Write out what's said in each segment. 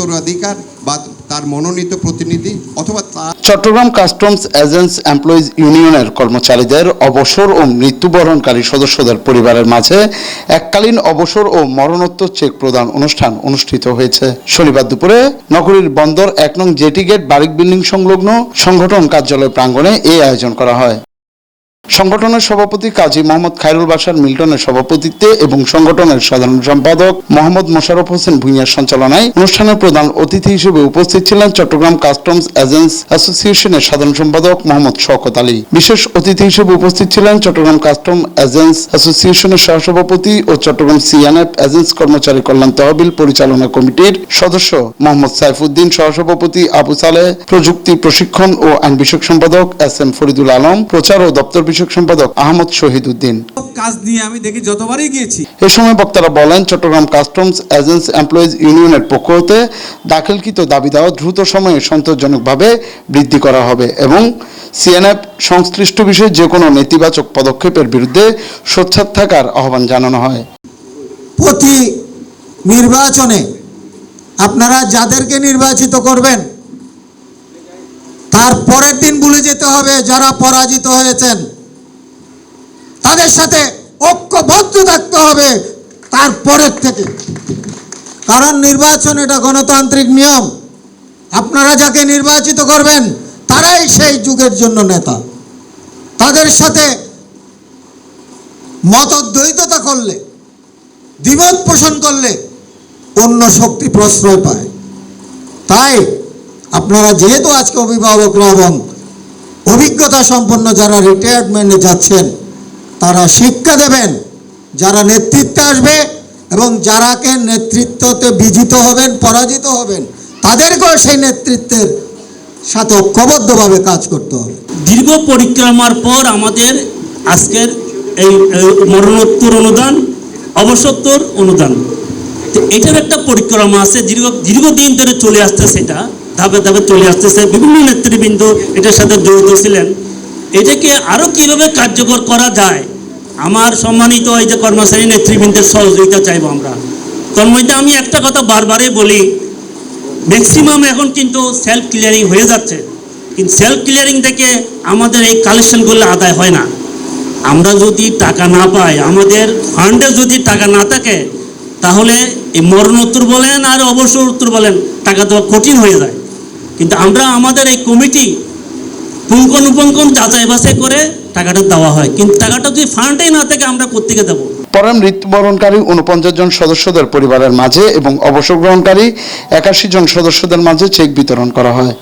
উত্তরাধিকার বা তার মনোনীত প্রতিনিধি অথবা তার চট্টগ্রাম কাস্টমস এজেন্টস এমপ্লয়িজ ইউনিয়নের কর্মচারীদের অবসর ও মৃত্যুবরণকারী সদস্যদের পরিবারের মাঝে এককালীন অবসর ও মরণোত্তর চেক প্রদান অনুষ্ঠান অনুষ্ঠিত হয়েছে। শনিবার দুপুরে নগরীর বন্দর এক নং জেটি গেট বারিক বিল্ডিং সংলগ্ন সংগঠন কার্যালয় প্রাঙ্গণে এই আয়োজন করা হয়। সংগঠনের সভাপতি কাজী মোহাম্মদ খায়রুল বাসার মিল্টনের সভাপতিত্বে এবং সংগঠনের সাধারণ সম্পাদক মোহাম্মদ মোশাররফ হোসেন ভুঁইয়ার সঞ্চালনায় অনুষ্ঠানের প্রধান অতিথি হিসেবে উপস্থিত ছিলেন চট্টগ্রাম কাস্টমস এজেন্টস অ্যাসোসিয়েশনের সাধারণ সম্পাদক মোহাম্মদ শওকত আলী। বিশেষ অতিথি হিসেবে উপস্থিত ছিলেন চট্টগ্রাম কাস্টম এজেন্টস অ্যাসোসিয়েশনের সহসভাপতি ও চট্টগ্রাম সিএনএফ এজেন্টস কর্মচারী কল্যাণ তহবিল পরিচালনা কমিটির সদস্য মোহাম্মদ সাইফুদ্দিন, সহসভাপতি আবু সালেহ, প্রযুক্তি প্রশিক্ষণ ও আইন বিষয়ক সম্পাদক এস এম ফরিদুল আলম, প্রচার ও দপ্তর বিষয়ক সম্পাদক আহমদ শহীদ উদ্দিন। কাজ নিয়ে আমি দেখি যতবারই গিয়েছি। এ সময় বক্তারা বলেন চট্টগ্রাম কাস্টমস এজেন্টস এমপ্লয়িজ ইউনিয়নের পক্ষ হতে দাখিলকৃত দাবি দেওয়া দ্রুত সময়ে সন্তোষজনকভাবে বৃদ্ধি করা হবে এবং সিএনএফ সংশ্লিষ্ট বিষয়ে যে কোনো নেতিবাচক পদক্ষেপের বিরুদ্ধে সোচ্চার থাকার আহ্বান জানানো হয়। প্রতি নির্বাচনে আপনারা যাদেরকে নির্বাচিত করবেন তার পরের দিন ভুলে যেতে হবে যারা পরাজিত হয়েছেন। তাদের সাথে ঐক্যবদ্ধ থাকতে হবে তার পরের থেকে। কারণ নির্বাচন এটা গণতান্ত্রিক নিয়ম। আপনারা যাকে নির্বাচিত করবেন, তারাই সেই যুগের জন্য নেতা। তাদের সাথে মতদ্বৈততা করলে, দ্বিমত পোষণ করলে অন্য শক্তি প্রশ্রয় পায়। তাই আপনারা যেহেতু আজকে অভিভাবকরা এবং অভিজ্ঞতা সম্পন্ন যারা রিটায়ারমেন্টে যাচ্ছেন তারা শিক্ষা দেবেন, যারা নেতৃত্বে আসবে এবং যারাকে নেতৃত্বতে বিজিত হবেন, পরাজিত হবেন, তাদেরকেও সেই নেতৃত্বের সাথে ঐক্যবদ্ধভাবে কাজ করতে হবে। দীর্ঘ পরিক্রমার পর আমাদের আজকের এই মরণোত্তর অনুদান, অবসত্তর অনুদান। তো এটার একটা পরিক্রমা আছে, দীর্ঘ, দীর্ঘদিন ধরে চলে আসছে সেটা, ধাপে ধাপে চলে আসতেছে বিভিন্ন নেতৃবৃন্দ এটার সাথে জড়িত ছিলেন। এটাকে আরও কীভাবে কার্যকর করা যায়? আমার সম্মানিত এই যে কর্মচারী নেতৃবৃন্দের সহযোগিতা চাইব আমরা। তোর মধ্যে আমি একটা কথা বারবারই বলি ম্যাক্সিমাম এখন কিন্তু সেলফ ক্লিয়ারিং হয়ে যাচ্ছে। কিন্তু সেলফ ক্লিয়ারিং থেকে আমাদের এই কালেকশনগুলো আদায় হয় না। আমরা যদি টাকা না পাই, আমাদের ফান্ডে যদি টাকা না থাকে, তাহলে এই মরণোত্তর বলেন আর অবসর উত্তর বলেন, টাকা দেওয়া কঠিন হয়ে যায়। কিন্তু আমরা, আমাদের এই কমিটি পুঙ্খানুপুঙ্খন যাচাই বাছাই করে টাকাটা দেওয়া হয়। কিন্তু টাকাটা যদি ফান্ডেই না থাকে, আমরা কোথেকে দেবো? পরে মৃত্যুবরণকারী উনপঞ্চাশ জন সদস্যদের পরিবারের মাঝে এবং অবসর গ্রহণকারী একাশি জন সদস্যদের মাঝে চেক বিতরণ করা হয়।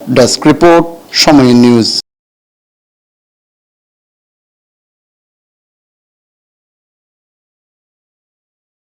Desk report Somoy news.